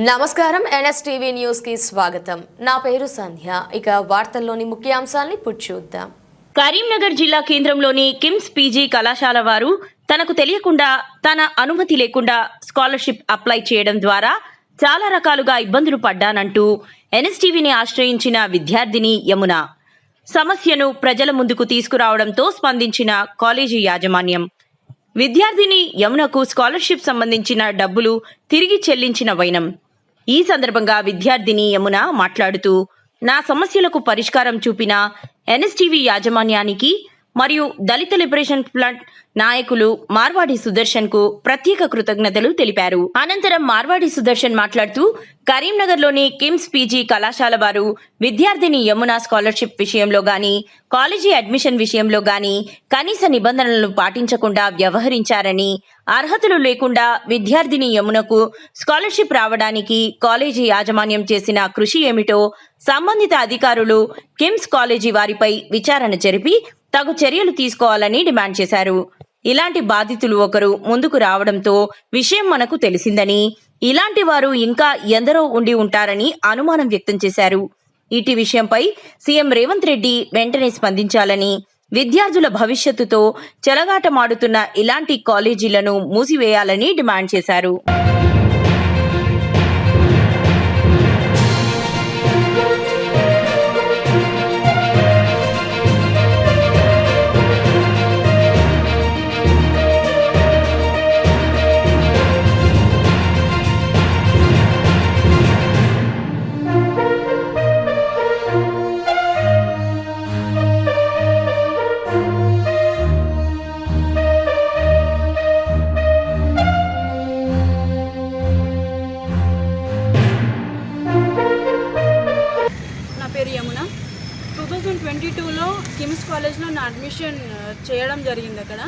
నమస్కారం. ఎన్ఎస్టీవీ న్యూస్కి స్వాగతం. నా పేరు సంధ్య. ఇక వార్తల్లోని ముఖ్యాంశాల్ని చూద్దాం. కరీంనగర్ జిల్లా కేంద్రంలోని కిమ్స్ పీజీ కళాశాల వారు తనకు తెలియకుండా తన అనుమతి లేకుండా స్కాలర్షిప్ అప్లై చేయడం ద్వారా చాలా రకాలుగా ఇబ్బందులు పడ్డానంటూ ఎన్ఎస్టీవీని ఆశ్రయించిన విద్యార్థిని యమున. సమస్యను ప్రజల ముందుకు తీసుకురావడంతో స్పందించిన కాలేజీ యాజమాన్యం. విద్యార్థిని యమునకు స్కాలర్షిప్ సంబంధించిన డబ్బులు తిరిగి చెల్లించిన వైనం. ఈ సందర్భంగా విద్యార్థిని యమున మాట్లాడుతూ నా సమస్యలకు పరిష్కారం చూపిన ఎన్ఎస్టీవీ యాజమాన్యానికి మరియు దళిత లిబరేషన్ ఫ్రంట్ నాయకులు మార్వాడి సుదర్శన్కు ప్రత్యేక కృతజ్ఞతలు తెలిపారు. అనంతరం మార్వాడి సుదర్శన్ మాట్లాడుతూ కరీంనగర్లోని కిమ్స్ పీజీ కళాశాల వారు విద్యార్థిని యమున స్కాలర్షిప్ విషయంలో గాని కాలేజీ అడ్మిషన్ విషయంలో గాని కనీస నిబంధనలను పాటించకుండా వ్యవహరించారని అర్హతలు లేకుండా విద్యార్థిని యమునకు స్కాలర్షిప్ రావడానికి కాలేజీ యాజమాన్యం చేసిన కృషి ఏమిటో సంబంధిత అధికారులు కిమ్స్ కాలేజీ వారిపై విచారణ జరిపి తగు చర్యలు తీసుకోవాలని డిమాండ్ చేశారు. ఇలాంటి బాధితులు ఒకరు ముందుకు రావడంతో విషయం మనకు తెలిసిందని ఇలాంటి వారు ఇంకా ఎందరో ఉండి ఉంటారని అనుమానం వ్యక్తం చేశారు. ఇటీ విషయంపై సీఎం రేవంత్ రెడ్డి వెంటనే స్పందించాలని విద్యార్థుల భవిష్యత్తుతో చెలగాటమాడుతున్న ఇలాంటి కాలేజీలను మూసివేయాలని డిమాండ్ చేశారు. జరిగింది అక్కడ.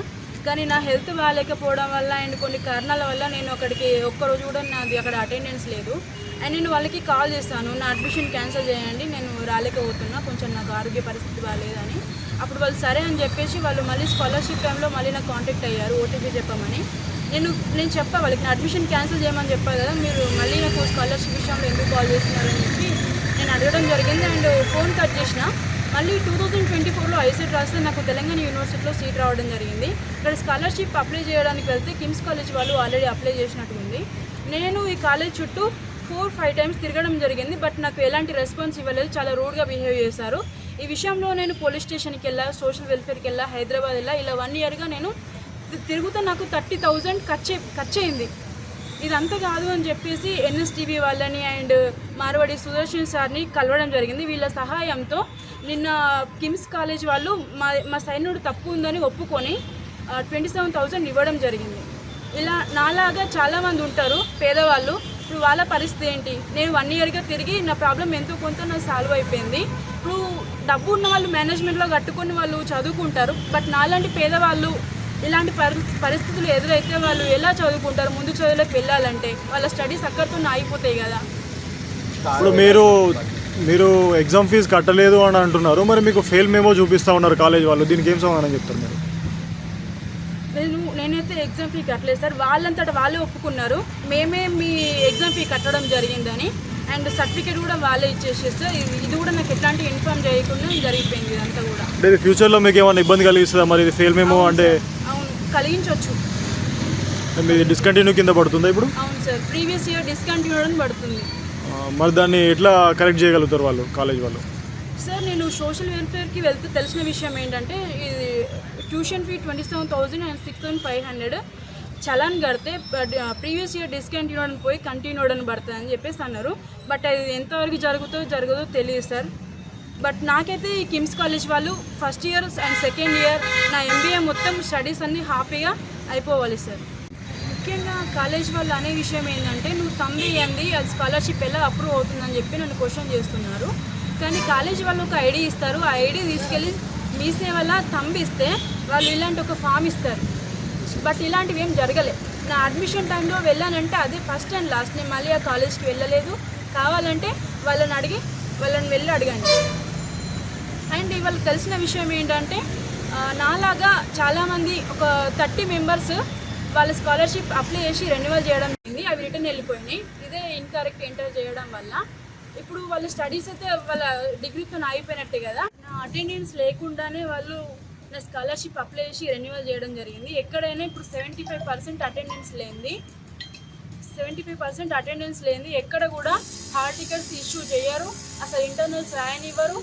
కానీ నా హెల్త్ బాగాలేకపోవడం వల్ల అండ్ కొన్ని కారణాల వల్ల నేను అక్కడికి ఒక్కరోజు కూడా నాది అక్కడ అటెండెన్స్ లేదు. అండ్ నేను వాళ్ళకి కాల్ చేస్తాను నా అడ్మిషన్ క్యాన్సిల్ చేయండి నేను రాలేకపోతున్నా కొంచెం నాకు ఆరోగ్య పరిస్థితి బాగాలేదని. అప్పుడు వాళ్ళు సరే అని చెప్పేసి వాళ్ళు మళ్ళీ స్కాలర్షిప్ టైంలో మళ్ళీ నాకు కాంటాక్ట్ అయ్యారు ఓటీపీ చెప్పమని. నేను నేను చెప్పా వాళ్ళకి నా అడ్మిషన్ క్యాన్సిల్ చేయమని చెప్పాను కదా మీరు మళ్ళీ నాకు స్కాలర్షిప్ విషయంలో ఎందుకు కాల్ చేస్తున్నారని చెప్పి నేను అడగడం జరిగింది. అండ్ ఫోన్ కట్ చేసిన. మళ్ళీ టూ థౌజండ్ ట్వంటీ ఫోర్లో ఐసెట్ రాస్తే నాకు తెలంగాణ యూనివర్సిటీలో సీట్ రావడం జరిగింది. ఇక్కడ స్కాలర్షిప్ అప్లై చేయడానికి వెళ్తే కిమ్స్ కాలేజ్ వాళ్ళు ఆల్రెడీ అప్లై చేసినట్టు ఉంది. నేను ఈ కాలేజ్ చుట్టూ ఫోర్ ఫైవ్ టైమ్స్ తిరగడం జరిగింది. బట్ నాకు ఎలాంటి రెస్పాన్స్ ఇవ్వలేదు. చాలా రూడ్గా బిహేవ్ చేశారు. ఈ విషయంలో నేను పోలీస్ స్టేషన్కి వెళ్ళా సోషల్ వెల్ఫేర్కి వెళ్ళా హైదరాబాద్ వెళ్ళా. ఇలా వన్ ఇయర్గా నేను తిరుగుతూ నాకు థర్టీ థౌజండ్ ఖర్చే ఖర్చయింది. ఇదంతా కాదు అని చెప్పేసి ఎన్ఎస్టీవీ వాళ్ళని అండ్ మార్వాడి సుదర్శన్ సార్ని కలవడం జరిగింది. వీళ్ళ సహాయంతో నిన్న కిమ్స్ కాలేజ్ వాళ్ళు మా మా సైన్యుడు తప్పు ఉందని ఒప్పుకొని ట్వంటీ సెవెన్ థౌజండ్ ఇవ్వడం జరిగింది. ఇలా నాలాగా చాలామంది ఉంటారు పేదవాళ్ళు. ఇప్పుడు వాళ్ళ పరిస్థితి ఏంటి? నేను వన్ ఇయర్గా తిరిగి నా ప్రాబ్లం ఎంతో కొంత నాకు సాల్వ్ అయిపోయింది. ఇప్పుడు డబ్బు ఉన్న వాళ్ళు మేనేజ్మెంట్లో కట్టుకొని వాళ్ళు చదువుకుంటారు బట్ నాలాంటి పేదవాళ్ళు ఇలాంటి పరి పరిస్థితులు ఎదురైతే వాళ్ళు ఎలా చదువుకుంటారు? ముందు చదువులకు వెళ్ళాలంటే వాళ్ళ స్టడీస్ అక్కడితో ఆగిపోతాయి కదా. ఇప్పుడు మీరు మీరు ఎగ్జామ్ ఫీజు కట్టలేదు అని అంటున్నారు. మరి మీకు ఫెయిల్ మేమో చూపిస్తా ఉన్నారు కాలేజ్ వాళ్ళు. దీనికి ఏం సమాధానం చెప్తారు మీరు? నేను నేనైతే ఎగ్జామ్ ఫీ కట్టలేదు సార్. వాళ్ళంతటా వాళ్ళే ఒప్పుకున్నారు. మేమే మీ ఎగ్జామ్ ఫీ కట్టడం జరిగిందని. అండ్ సర్టిఫికేట్ కూడా వాళ్ళే ఇచ్చేసేస్తారు ఇది కూడా నాకు ఎట్లాంటి ఇన్ఫామ్ చేయకుండా జరిగిపోయింది ఇదంతా కూడా. అంటే ఇది ఫ్యూచర్లో మీకు ఏమైనా ఇబ్బంది కలిగిస్తుందా? మరి ఇది ఫెయిల్ మేమో అంటే అవును. కలిగించవచ్చు మీది డిస్కంటిన్యూ కింద పడుతుందా ఇప్పుడు? అవును సార్. ప్రీవియస్ ఇయర్ డిస్కంటిన్యూ పడుతుంది. మరి దాన్ని ఎట్లా కరెక్ట్ చేయగలుగుతారు వాళ్ళు కాలేజ్ వాళ్ళు? సార్ నేను సోషల్ వెల్ఫేర్కి వెళ్తే తెలిసిన విషయం ఏంటంటే ఇది tuition fee twenty seven thousand and six thousand five hundred challan కడితే ప్రీవియస్ ఇయర్ డిస్కంటిన్యూ అని పోయి కంటిన్యూ అని పడుతుంది అని చెప్పేసి అన్నారు. బట్ అది ఎంతవరకు జరుగుతుందో జరగదో తెలియదు సార్ బట్ నాకైతే ఈ కిమ్స్ కాలేజ్ వాళ్ళు first year and second year నా ఎంబీఏ మొత్తం స్టడీస్ అన్నీ హ్యాపీగా అయిపోవాలి సార్ ముఖ్యంగా కాలేజ్ వాళ్ళు అనే విషయం ఏంటంటే నువ్వు తమ్మి ఏంది అది స్కాలర్షిప్ ఎలా అప్రూవ్ అవుతుందని చెప్పి నన్ను క్వశ్చన్ చేస్తున్నారు. కానీ కాలేజ్ వాళ్ళు ఒక ఐడి ఇస్తారు. ఆ ఐడి తీసుకెళ్ళి మీ సేవల తంబిస్తే వాళ్ళు ఇలాంటి ఒక ఫామ్ ఇస్తారు. బట్ ఇలాంటివి ఏం జరగలే. నా అడ్మిషన్ టైంలో వెళ్ళానంటే అదే ఫస్ట్ అండ్ లాస్ట్. నేను మళ్ళీ ఆ కాలేజ్కి వెళ్ళలేదు. కావాలంటే వాళ్ళని అడిగి వాళ్ళని వెళ్ళి అడగండి. అండ్ ఇవాళ తెలిసిన విషయం ఏంటంటే నాలాగా చాలామంది ఒక థర్టీ మెంబర్స్ వాళ్ళ స్కాలర్షిప్ అప్లై చేసి రెన్యువల్ చేయడం జరిగింది. అవి రిటర్న్ వెళ్ళిపోయినాయి. ఇదే ఇన్కరెక్ట్ ఎంటర్ చేయడం వల్ల. ఇప్పుడు వాళ్ళ స్టడీస్ అయితే వాళ్ళ డిగ్రీతో అయిపోయినట్టే కదా. నా అటెండెన్స్ లేకుండానే వాళ్ళు నా స్కాలర్షిప్ అప్లై చేసి రెన్యువల్ చేయడం జరిగింది. ఎక్కడైనా ఇప్పుడు సెవెంటీ ఫైవ్ పర్సెంట్ అటెండెన్స్ లేనిది. సెవెంటీ ఫైవ్ పర్సెంట్ అటెండెన్స్ లేనిది. ఎక్కడ కూడా హాల్ టికెట్స్ ఇష్యూ చేయరు. అసలు ఇంటర్నల్స్ రాయనివ్వరు.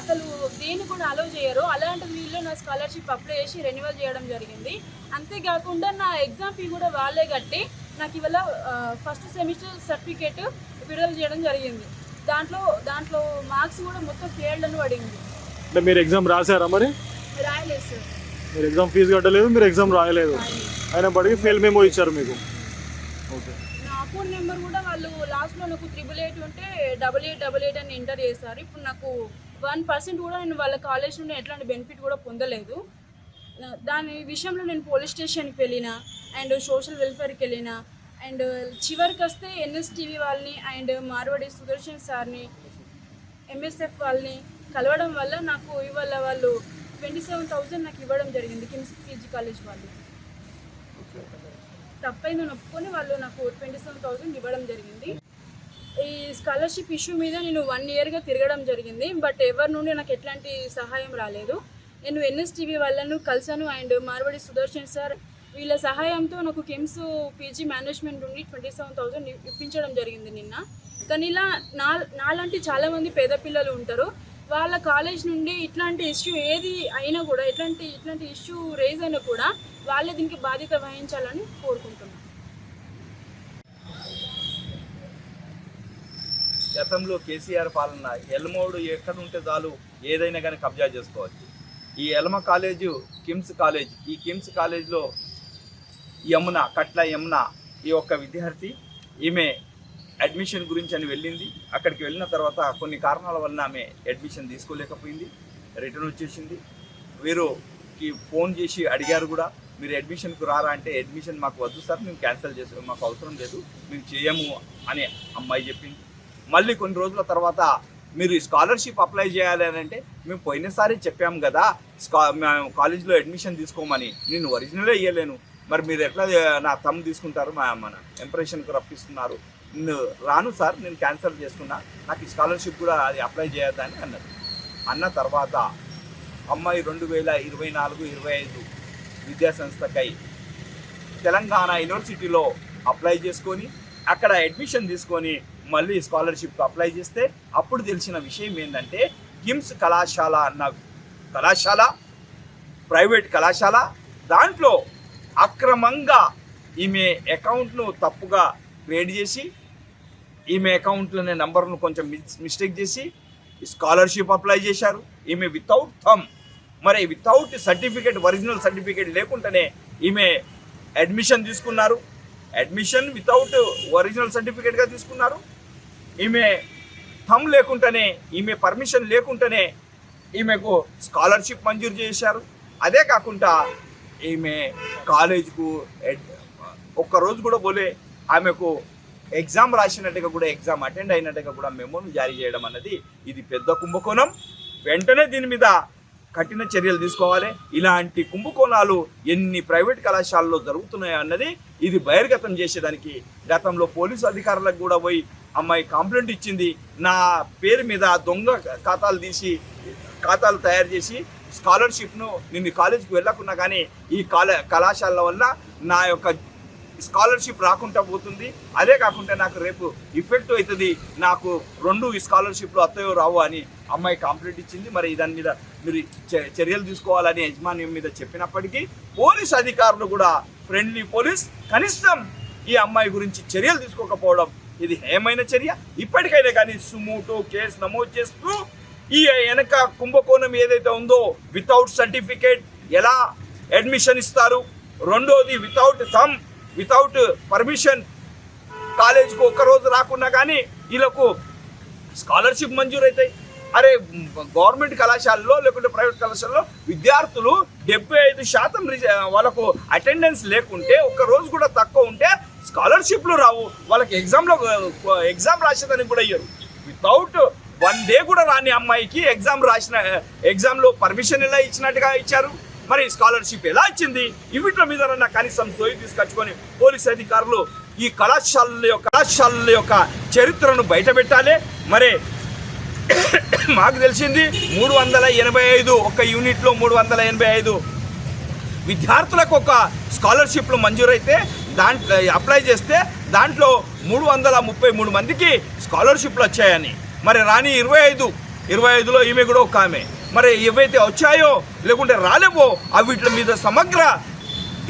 అసలు దేన్ని కూడా అలౌ చేయరు. అలాంటి వీళ్ళు నా స్కాలర్షిప్ అప్లై చేసి రెన్యువల్ చేయడం జరిగింది. అంతేకాకుండా నా ఎగ్జామ్ ఫీ కూడా వాళ్ళే కట్టి నాకు ఇవాళ ఫస్ట్ సెమిస్టర్ సర్టిఫికేట్ విడుదల చేయడం జరిగింది. దాంట్లో దాంట్లో మార్క్స్ కూడా మొత్తం ఫెయిల్డ్ అని పడింది. అంటే మీరు ఎగ్జామ్ రాశారా మరి? రాయలేదు సార్. మీరు ఎగ్జామ్ ఫీజు కట్టలేదు మీరు ఎగ్జామ్ రాయలేదు. అయినప్పటికీ ఫెయిల్ మేమో ఇచ్చారు మీకు. ఓకే. నా అకౌంట్ నెంబర్ కూడా వాళ్ళు లాస్ట్లో నాకు త్రిబుల్ ఎయిట్ ఉంటే డబల్ ఎయిట్ డబల్ ఎయిట్ అని ఎంటర్ చేశారు. ఇప్పుడు నాకు వన్ పర్సెంట్ కూడా నేను వాళ్ళ కాలేజ్ నుండి ఎట్లాంటి బెనిఫిట్ కూడా పొందలేదు. దాని విషయంలో నేను పోలీస్ స్టేషన్కి వెళ్ళిన అండ్ సోషల్ వెల్ఫేర్కి వెళ్ళిన అండ్ చివరికి వస్తే ఎన్ఎస్టీవీ వాళ్ళని అండ్ మార్వాడి సుదర్శన్ సార్ని ఎంఎస్ఎఫ్ వాళ్ళని కలవడం వల్ల నాకు ఇవాళ వాళ్ళు ట్వంటీ సెవెన్ థౌజండ్ నాకు ఇవ్వడం జరిగింది కిమ్స్ పీజీ కాలేజ్ వాళ్ళు. తప్పైందని ఒప్పుకొని వాళ్ళు నాకు ట్వంటీ సెవెన్ థౌజండ్ ఇవ్వడం జరిగింది. ఈ స్కాలర్షిప్ ఇష్యూ మీద నేను వన్ ఇయర్గా తిరగడం జరిగింది బట్ ఎవరి నుండి నాకు ఎట్లాంటి సహాయం రాలేదు. నేను ఎన్ఎస్టీవీ వాళ్ళను కలిశాను అండ్ మార్వాడి సుదర్శన్ సార్ వీళ్ళ సహాయంతో నాకు కిమ్స్ పీజీ మేనేజ్మెంట్ నుండి ట్వంటీ సెవెన్ థౌసండ్ ఇప్పించడం జరిగింది నిన్న. కానీ ఇలా నా నాలాంటి చాలామంది పేద పిల్లలు ఉంటారు. వాళ్ళ కాలేజ్ నుండి ఇట్లాంటి ఇష్యూ ఏది అయినా కూడా ఎట్లాంటి ఇట్లాంటి ఇష్యూ రేజ్ అయినా కూడా వాళ్ళే దీనికి బాధ్యత వహించాలని కోరుకుంటున్నాను. గతంలో కేసీఆర్ పాలన ఎల్మోడు ఎక్కడ ఉంటే చాలు ఏదైనా కానీ కబ్జా చేసుకోవచ్చు. ఈ ఎలమ కాలేజు కిమ్స్ కాలేజ్ ఈ కిమ్స్ కాలేజ్లో యమున కట్ల యమున ఈ యొక్క విద్యార్థి ఈమె అడ్మిషన్ గురించి అని వెళ్ళింది. అక్కడికి వెళ్ళిన తర్వాత కొన్ని కారణాల వలన ఆమె అడ్మిషన్ తీసుకోలేకపోయింది. రిటర్న్ వచ్చేసింది. వీరుకి ఫోన్ చేసి అడిగారు కూడా మీరు అడ్మిషన్కు రారా అంటే అడ్మిషన్ మాకు వద్దు సార్ మేము క్యాన్సిల్ చేసాం మాకు అవసరం లేదు మేము చేయము అని అమ్మాయి చెప్పింది. మళ్ళీ కొన్ని రోజుల తర్వాత మీరు స్కాలర్షిప్ అప్లై చేయాలి అని అంటే మేము పోయినసారి చెప్పాము కదా స్కా మేము కాలేజీలో అడ్మిషన్ తీసుకోమని. నేను ఒరిజినలే ఇవ్వలేను మరి మీరు ఎట్లా నా తమ్ తీసుకుంటారు మా మన ఎంప్రెషన్కి రప్పిస్తున్నారు. నేను రాను సార్ నేను క్యాన్సల్ చేసుకున్నా. నాకు ఈ స్కాలర్షిప్ కూడా అది అప్లై చేయొద్దని అన్నది. అన్న తర్వాత అమ్మాయి రెండు వేల ఇరవై నాలుగు ఇరవై ఐదు విద్యా సంస్థకై తెలంగాణ యూనివర్సిటీలో అప్లై చేసుకొని అక్కడ అడ్మిషన్ తీసుకొని మళ్ళీ స్కాలర్షిప్కి అప్లై చేస్తే అప్పుడు తెలిసిన విషయం ఏంటంటే కిమ్స్ కళాశాల అన్న కళాశాల? ప్రైవేట్ కళాశాల? దాంట్లో అక్రమంగా ఈమె అకౌంట్ను తప్పుగా క్రియేట్ చేసి ఈమె అకౌంట్లోనే నంబర్ను కొంచెం మిస్టేక్ చేసి స్కాలర్షిప్ అప్లై చేశారు. ఈమె వితౌట్ థమ్. మరి వితౌట్ సర్టిఫికేట్ ఒరిజినల్ సర్టిఫికేట్ లేకుండానే ఈమె అడ్మిషన్ తీసుకున్నారు. అడ్మిషన్ వితౌట్ ఒరిజినల్ సర్టిఫికేట్గా తీసుకున్నారు. ఈమె థమ్ లేకుండానే ఈమె పర్మిషన్ లేకుండానే ఈమెకు స్కాలర్షిప్ మంజూరు చేశారు. అదే కాకుండా ఈమె కాలేజ్కు ఒక్కరోజు ఒక్క రోజు కూడా పోలే. ఆమెకు ఎగ్జామ్ రాసినట్టుగా కూడా ఎగ్జామ్ అటెండ్ అయినట్టుగా కూడా మెమోను జారీ చేయడం అన్నది ఇది పెద్ద కుంభకోణం. వెంటనే దీని మీద కఠిన చర్యలు తీసుకోవాలి. ఇలాంటి కుంభకోణాలు ఎన్ని ప్రైవేట్ కళాశాలలో జరుగుతున్నాయో అన్నది ఇది బహిర్గతం చేసేదానికి గతంలో పోలీసు అధికారులకు కూడా పోయి అమ్మాయి కంప్లైంట్ ఇచ్చింది. నా పేరు మీద దొంగ ఖాతాలు తీసి ఖాతాలు తయారు చేసి స్కాలర్షిప్ను నేను కాలేజీకి వెళ్ళకున్నా కానీ ఈ కాల కళాశాల వల్ల నా యొక్క స్కాలర్షిప్ రాకుండా పోతుంది. అదే కాకుండా నాకు రేపు ఇఫెక్ట్ అవుతుంది. నాకు రెండు స్కాలర్షిప్లు అత్తయో రావు అని అమ్మాయి కంప్లైంట్ ఇచ్చింది. మరి దాని మీద మీరు చ- చర్యలు తీసుకోవాలని యజమాన్యం మీద చెప్పినప్పటికీ పోలీస్ అధికారులు కూడా ఫ్రెండ్లీ పోలీస్ కనీసం ఈ అమ్మాయి గురించి చర్యలు తీసుకోకపోవడం ఇది హేమైన చర్య. ఇప్పటికైనా కానీ సుమూటో కేసు నమోదు చేస్తూ ఈ వెనక కుంభకోణం ఏదైతే ఉందో వితౌట్ సర్టిఫికేట్ ఎలా అడ్మిషన్ ఇస్తారు? రెండోది వితౌట్ సమ్ వితౌట్ పర్మిషన్ కాలేజీకి ఒక్కరోజు రాకున్నా కానీ వీళ్ళకు స్కాలర్షిప్ మంజూరు అవుతాయి. అరే గవర్నమెంట్ కళాశాలలో లేకుంటే ప్రైవేట్ కళాశాలలో విద్యార్థులు డెబ్బై ఐదు శాతం వాళ్ళకు అటెండెన్స్ లేకుంటే ఒక్క రోజు కూడా తక్కువ ఉంటే స్కాలర్షిప్లు రావు. వాళ్ళకి ఎగ్జామ్లో ఎగ్జామ్ రాసేదానికి కూడా ఇయ్యరు. వితౌట్ వన్ డే కూడా రాని అమ్మాయికి ఎగ్జామ్ రాసిన ఎగ్జామ్లో పర్మిషన్ ఎలా ఇచ్చినట్టుగా ఇచ్చారు? మరి స్కాలర్షిప్ ఎలా ఇచ్చింది? ఇవిట్ల మీద కనీసం సోయి తీసుకొచ్చుకొని పోలీస్ అధికారులు ఈ కళాశాలల యొక్క కళాశాలల యొక్క చరిత్రను బయటపెట్టాలి. మరి మాకు తెలిసింది మూడు వందల ఎనభై ఐదు ఒక యూనిట్లో మూడు వందల ఎనభై ఐదు విద్యార్థులకు ఒక స్కాలర్షిప్లు మంజూరైతే దాంట్లో అప్లై చేస్తే దాంట్లో మూడు వందల ముప్పై మూడు మందికి స్కాలర్షిప్లు వచ్చాయని. మరి రాని ఇరవై ఐదు ఇరవై ఐదులో ఈమె కూడా ఒక ఆమె. మరి ఏవైతే వచ్చాయో లేకుంటే రాలేవో అవి వీటి మీద సమగ్ర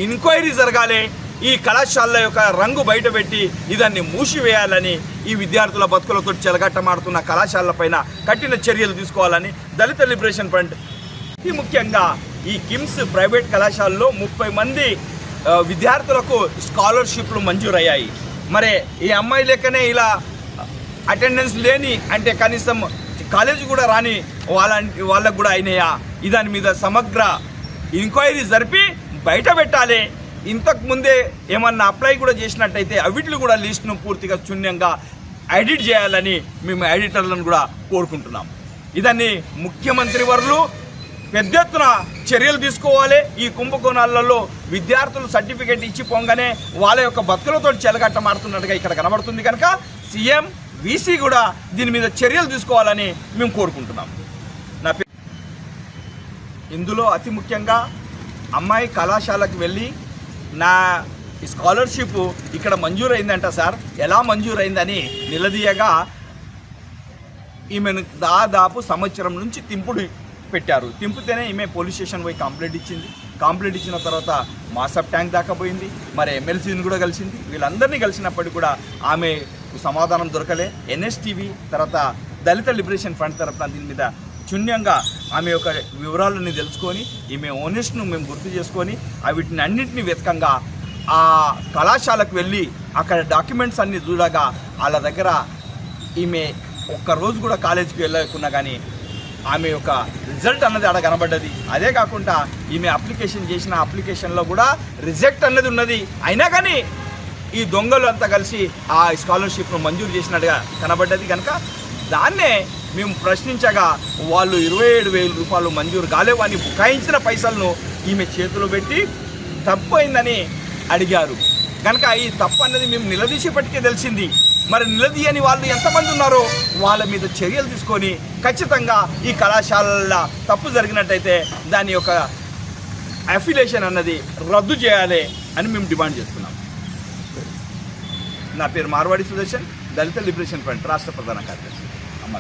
ఎంక్వైరీ జరగాలి. ఈ కళాశాల యొక్క రంగు బయటపెట్టి ఇదాన్ని మూసివేయాలని ఈ విద్యార్థుల బతుకులతో చెలగట్టమాడుతున్న కళాశాలల పైన కఠిన చర్యలు తీసుకోవాలని దళిత లిబరేషన్ ఫ్రంట్. అతి ముఖ్యంగా ఈ కిమ్స్ ప్రైవేట్ కళాశాలలో ముప్పై మంది విద్యార్థులకు స్కాలర్షిప్లు మంజూరయ్యాయి. మరి ఈ అమ్మాయి లెక్కనే ఇలా అటెండెన్స్ లేని అంటే కనీసం కాలేజ్ కూడా రాని వాళ్ళ వాళ్ళకు కూడా అయినాయా? దాని మీద సమగ్ర ఎంక్వైరీ జరిపి బయట పెట్టాలి. ఇంతకు ముందే ఏమన్నా అప్లై కూడా చేసినట్టయితే అవిట్లు కూడా లిస్ట్ను పూర్తిగా శూన్యంగా ఎడిట్ చేయాలని మేము ఎడిటర్లను కూడా కోరుకుంటున్నాం. ఇదాన్ని ముఖ్యమంత్రి వర్లు పెద్ద ఎత్తున చర్యలు తీసుకోవాలి. ఈ కుంభకోణాలలో విద్యార్థులు సర్టిఫికేట్ ఇచ్చి పొంగనే వాళ్ళ యొక్క బతుకులతో చెలగట్టమాడుతున్నట్టుగా ఇక్కడ కనబడుతుంది కనుక సీఎం వీసీ కూడా దీని మీద చర్యలు తీసుకోవాలని మేము కోరుకుంటున్నాం. నా ఇందులో అతి ముఖ్యంగా అమ్మాయి కళాశాలకు వెళ్ళి నా స్కాలర్షిప్ ఇక్కడ మంజూరైందంట సార్. ఎలా మంజూరైందని నిలదీయగా ఈమెను దాదాపు సంవత్సరం నుంచి తింపుడు పెట్టారు. తింపితేనే ఈమె పోలీస్ స్టేషన్ పోయి కంప్లైంట్ ఇచ్చింది. కంప్లైంట్ ఇచ్చిన తర్వాత మాసప్ ట్యాంక్ దాకా పోయింది. మరి ఎమ్మెల్సీని కూడా కలిసింది. వీళ్ళందరినీ కలిసినప్పటికీ కూడా ఆమె సమాధానం దొరకలే. ఎన్ఎస్టీవీ తర్వాత దళిత లిబరేషన్ ఫ్రంట్ తరఫున దీని మీద శూన్యంగా ఆమె యొక్క వివరాలని తెలుసుకొని ఈమె ఓనెస్ట్ను మేము గుర్తు చేసుకొని ఆ వీటిని అన్నింటినీ వెతకంగా ఆ కళాశాలకు వెళ్ళి అక్కడ డాక్యుమెంట్స్ అన్ని చూడగా వాళ్ళ దగ్గర ఈమె ఒక్క రోజు కూడా కాలేజీకి వెళ్ళకున్నా కానీ ఆమె యొక్క రిజల్ట్ అన్నది ఆడ కనబడ్డది. అదే కాకుండా ఈమె అప్లికేషన్ చేసిన అప్లికేషన్లో కూడా రిజెక్ట్ అన్నది ఉన్నది. అయినా కానీ ఈ దొంగలు అంతా కలిసి ఆ స్కాలర్షిప్ను మంజూరు చేసినట్టుగా కనబడ్డది కనుక దాన్నే మేము ప్రశ్నించగా వాళ్ళు ఇరవై ఏడు వేల రూపాయలు మంజూరు కాలేవని బుకాయించిన పైసలను ఈమె చేతిలో పెట్టి తప్పు అయిందని అడిగారు. కనుక ఈ తప్పు అన్నది మేము నిలదీసేపటికే తెలిసింది. మరి నిలదీయని వాళ్ళు ఎంతమంది ఉన్నారో వాళ్ళ మీద చర్యలు తీసుకొని ఖచ్చితంగా ఈ కళాశాలల తప్పు జరిగినట్టయితే దాని యొక్క అఫిలేషన్ అన్నది రద్దు చేయాలి అని మేము డిమాండ్ చేస్తున్నాం. నా పేరు మార్వాడి సుదర్శన్ దళిత లిబరేషన్ ఫ్రంట్ రాష్ట్ర ప్రధాన కార్యదర్శి.